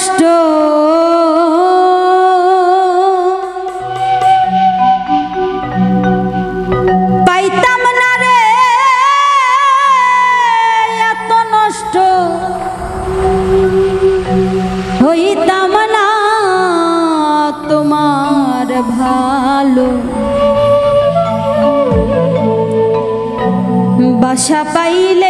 কষ্ট। পাইতাম না রে এত নষ্ট। হইতাম না তোমার ভালো। বাসা পাইলে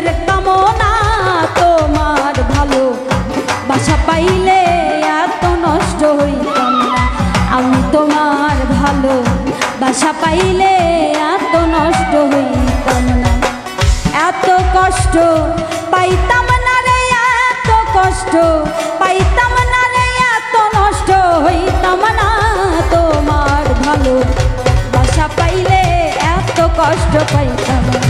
মনের কামনা তোমার ভালো। বাসা পাইলে এত নষ্ট হইতাম না। আমি তোমার ভালো। বাসা পাইলে এত নষ্ট হইতাম না। এত কষ্ট পাইতাম না রে, এত কষ্ট পাইতাম না রে, এত নষ্ট হইতাম না তোমার ভালো। বাসা পাইলে এত কষ্ট পাইতাম না।